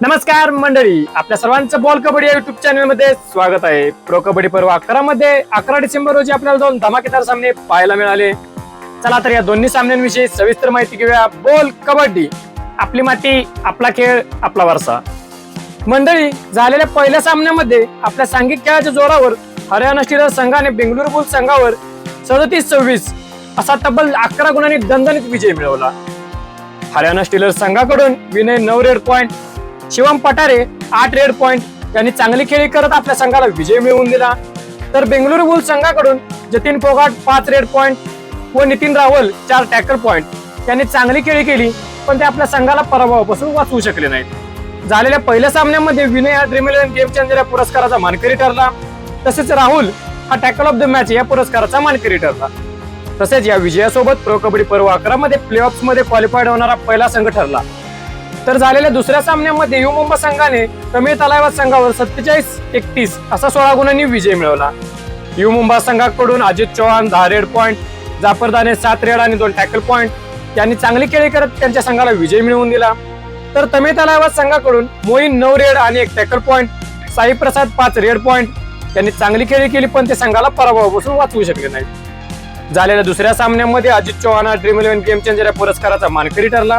नमस्कार मंडळी आपल्या सर्वांचं बॉल कबड्डी या युट्यूब चॅनलमध्ये स्वागत आहे. प्रो कबड्डी पर्व अकरा मध्ये अकरा डिसेंबर रोजी आपल्याला दोन धमाकेदार सामने पाहायला मिळाले. चला तर या दोन्ही सामन्यांविषयी सविस्तर माहिती घेऊया. बोल कबड्डी आपली माती आपला खेळ आपला वारसा. मंडळी झालेल्या पहिल्या सामन्यामध्ये आपल्या सांघिक खेळाच्या जोरावर हरियाणा स्टीलर संघाने बेंगळुरू बुल संघावर सदतीस सव्वीस असा तब्बल अकरा गुणांनी दणदणीत विजय मिळवला. हरियाणा स्टीलर संघाकडून विनय नऊ रेड पॉइंट शिवम पठारे आठ रेड पॉइंट यांनी चांगली खेळी करत आपल्या संघाला विजय मिळवून दिला. तर बेंगळुरू बुल संघाकडून जतीन फोगाट पाच रेड पॉइंट व नितीन रावल चार टॅकल पॉइंट यांनी चांगली खेळी केली पण ते आपल्या संघाला पराभवापासून वाचवू शकले नाहीत. झालेल्या पहिल्या सामन्यामध्ये विनय हा ड्रीम इलेव्हन गेम चेंजर या पुरस्काराचा मानकरी ठरला. तसेच राहुल हा टॅकल ऑफ द मॅच या पुरस्काराचा मानकरी ठरला. तसेच या विजयासोबत प्रो कबड्डी पर्व अकरा मध्ये प्लेऑफ्समध्ये क्वालिफाईड होणारा पहिला संघ ठरला. तर झालेल्या दुसऱ्या सामन्यामध्ये यू मुंबई संघाने कमी तलावात संघावर सत्तेचाळीस एकतीस असा सोळा गुणांनी विजय मिळवला. यू मुंबई संघाकडून अजित चव्हाण दहा रेड पॉइंट जाफरदाने सात रेड आणि दोन टॅकल पॉइंट यांनी चांगली खेळी करत त्यांच्या संघाला विजय मिळवून दिला. तर तमे तलावात संघाकडून मोईन नऊ रेड आणि एक टॅकल पॉइंट साई प्रसाद पाच रेड पॉइंट यांनी चांगली खेळी केली पण ते संघाला पराभवापासून वाचवू शकले नाहीत. झालेल्या दुसऱ्या सामन्यामध्ये Ajit Chavan Dream Eleven game changer या पुरस्काराचा मानकरी ठरला.